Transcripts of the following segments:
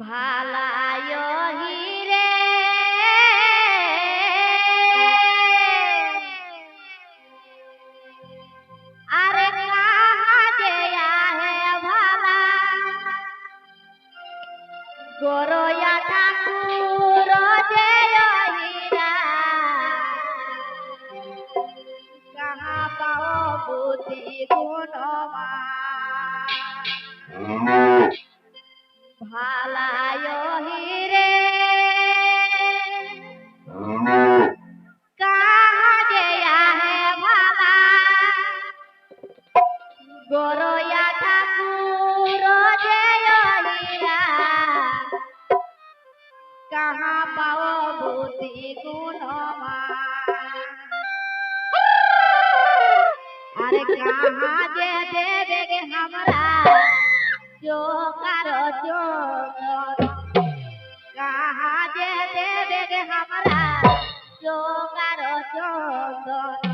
ভালায় হিরে। আরে কাজে আহে ভালা? গরয়া ঠাকুর যে কাহা পাও বুদ্ধি গুণমা গরয়া ঠাকুর জয়া কাহা পাও বুদ্ধি গুণমা আরে কাহা যে দেবে গে হামরা। চোকার চোর কাহা যে দেবে গে হামরা। চোকার চোর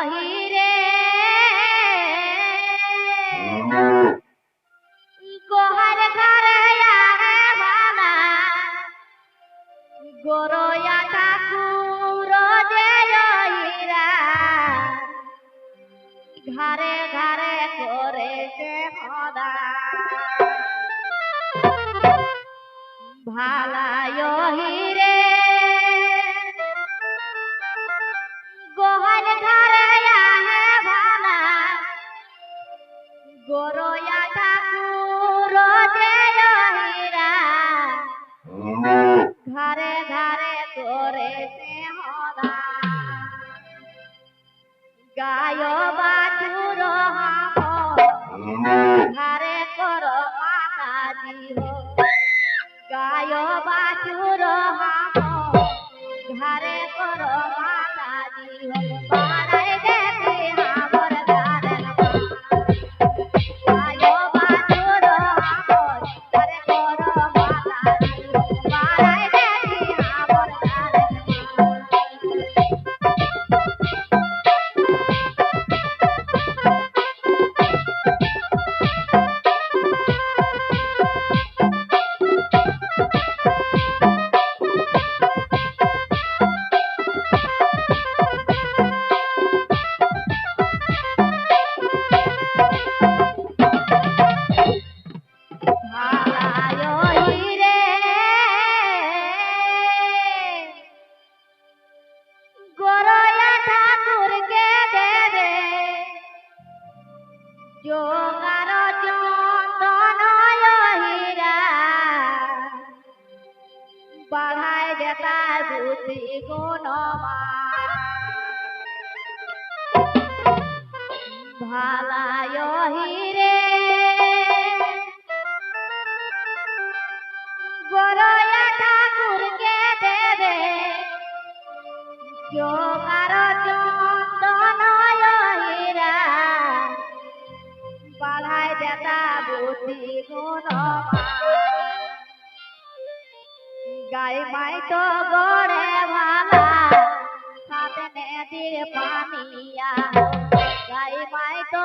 বাহিরে গোহার ঘরে ভালা ঠাকুর ঘরে ঘরে করেছে হদা ভালায় হির বাড়ায় দেতার বুদ্ধি গুণমা ভালায় হিরে। গরয়া ঠাকুরকে দেবে যোগার চন্দন হীরা। বাড়ায় দেতা বুদ্ধি গুণমা গাই মাই তো গড়ে ভালা। সাথে নদীর পানিয়া। গাই মাই তো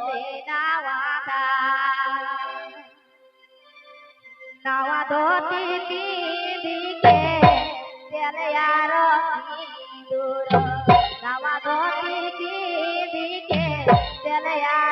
দে নাওয়াদা নাওয়াদো তিতি দিকে তেলে আর দূর নাওয়াদো তিতি দিকে তেলে আর